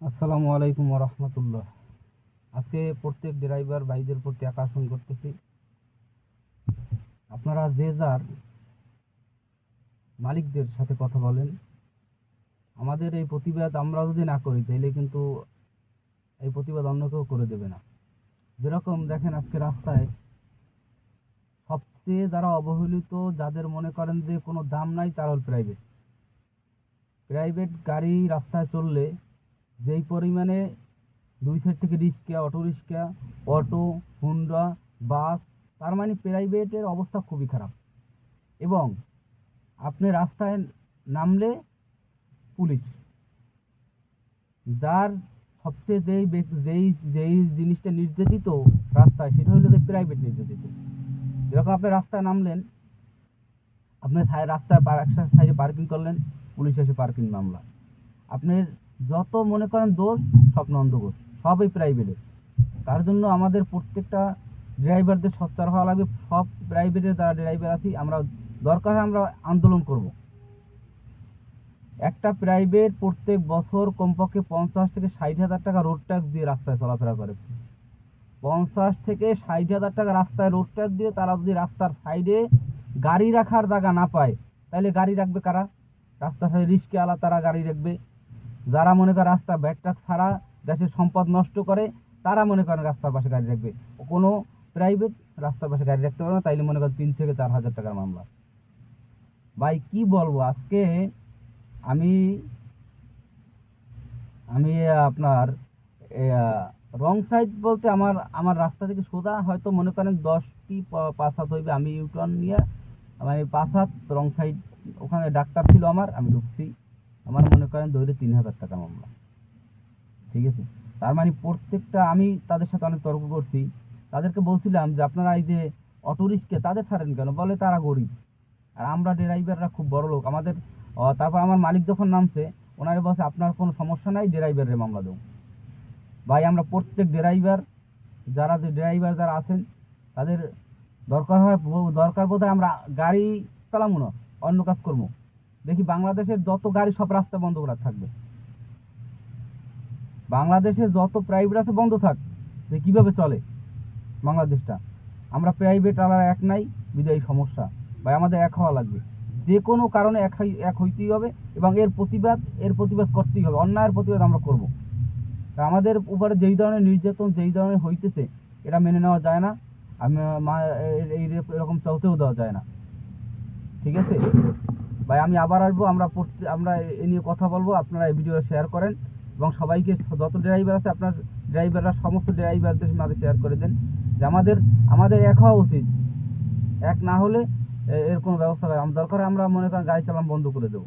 আসসালামু আলাইকুম রহমতুল্লাহ আজকে প্রত্যেক ড্রাইভার ভাইদের প্রতি আকর্ষণ করতেছি। আপনারা যে যার মালিকদের সাথে কথা বলেন, আমাদের এই প্রতিবাদ আমরা যদি না করি, তাইলে কিন্তু এই প্রতিবাদ অন্য কেউ করে দেবে না। যেরকম দেখেন আজকে রাস্তায় সবচেয়ে যারা অবহেলিত, যাদের মনে করেন যে কোনো দাম নাই, তারা প্রাইভেট প্রাইভেট গাড়ি রাস্তায় চললে যেই পরিমাণে দুই সাইড থেকে rickshaw auto rickshaw auto Honda bus তার মানে প্রাইভেটের অবস্থা খুবই খারাপ। এবং আপনি রাস্তায় নামলে পুলিশ, যার সবচেয়ে যেই যেই যেই জিনিসটা নির্যাতিত রাস্তায়, সেটা হলো যে প্রাইভেট নির্যাতিত। যেরকম আপনি রাস্তায় নামলেন, আপনি রাস্তায় পার- একটা সাইডে পার্কিং করলেন, পুলিশ এসে পার্কিং মামলা আপনার যত মনে করেন দোষ সব নন্দঘোষ সবই প্রাইভেটের তার জন্য আমাদের প্রত্যেকটা ড্রাইভারদের সচ্চার হওয়া লাগবে। সব প্রাইভেটের যারা ড্রাইভার আছি, আমরা দরকার হয় আমরা আন্দোলন করব। একটা প্রাইভেট প্রত্যেক বছর কমপক্ষে পঞ্চাশ থেকে ষাট হাজার টাকা রোড ট্যাক্স দিয়ে রাস্তায় চলাফেরা করে। পঞ্চাশ থেকে ষাট হাজার টাকা রাস্তায় রোড ট্যাক্স দিয়ে তারা যদি রাস্তার সাইডে গাড়ি রাখার জায়গা না পায়, তাহলে গাড়ি রাখবে কারা? রাস্তার সাইডে রিস্কে আলা তারা গাড়ি রাখবে। যারা মনে করে রাস্তা ব্যাগটা ছাড়া দেশের সম্পদ নষ্ট করে, তারা মনে করেন রাস্তার পাশে গাড়ি রাখবে। কোনো প্রাইভেট রাস্তার পাশে গাড়ি রাখতে পারে না, তাইলে মনে করেন তিন থেকে চার হাজার টাকার মামলা। ভাই, কি বলব? আজকে আমি আমি আপনার রং সাইড বলতে আমার আমার রাস্তা থেকে সোজা হয়তো মনে করেন দশটি পাঁচ হাত হইবে। আমি ইউটার্ন নিয়ে মানে পাঁচ হাত রং সাইড ওখানে ডাক্তার ছিল আমার, আমি ঢুকছি। আমার মনে করেন ধরে তিন হাজার টাকা মামলা। ঠিক আছে? তার মানে প্রত্যেকটা আমি তাদের সাথে অনেক তর্ক করছি। তাদেরকে বলছিলাম যে, আপনারা এই যে অটো রিক্সা তাদের ছাড়েন কেন? বলে তারা গরিব। আর আমরা ড্রাইভাররা খুব বড় লোক। আমাদের তারপর আমার মালিক যখন নামছে, ওনারে বলছে, আপনার কোনো সমস্যা নাই, ড্রাইভারের মামলা দেবো। ভাই, আমরা প্রত্যেক ড্রাইভার, যারা যে ড্রাইভার যারা আছেন, তাদের দরকার হয়, দরকার বোধ আমরা গাড়ি চালাবো না, অন্য কাজ করব। দেখি বাংলাদেশের যত গাড়ি সব রাস্তা বন্ধ করা থাকবে। বাংলাদেশে যত প্রাইভেট আছে বন্ধ থাক, যে কীভাবে চলে বাংলাদেশটা। আমরা প্রাইভেট আলাদা এক নাই, বিদায়ী সমস্যা। ভাই, আমাদের এক হওয়া লাগবে। যে কোনো কারণে এক এক হইতেই হবে এবং এর প্রতিবাদ এর প্রতিবাদ করতেই হবে। অন্যায়ের প্রতিবাদ আমরা করব। তা আমাদের উপরে যেই ধরনের নির্যাতন, যেই ধরনের হইতেছে, এটা মেনে নেওয়া যায় না। আমি এরকম চলতেও দেওয়া যায় না। ঠিক আছে? ভাই, আমি আবার আসব, আমরা আমরা এ- এ নিয়ে কথা বলব, আপনারা এই ভিডিও শেয়ার করেন এবং সবাইকে যত ড্রাইভার আছে, আপনার ড্রাইভাররা সমস্ত ড্রাইভারদের মাঝে শেয়ার করে দেন যে আমাদের আমাদের এক হওয়া উচিত। এক না হলে এর কোনো ব্যবস্থা আমার দরকার আমরা মনে করেন গাড়ি চালান বন্ধ করে দেবো।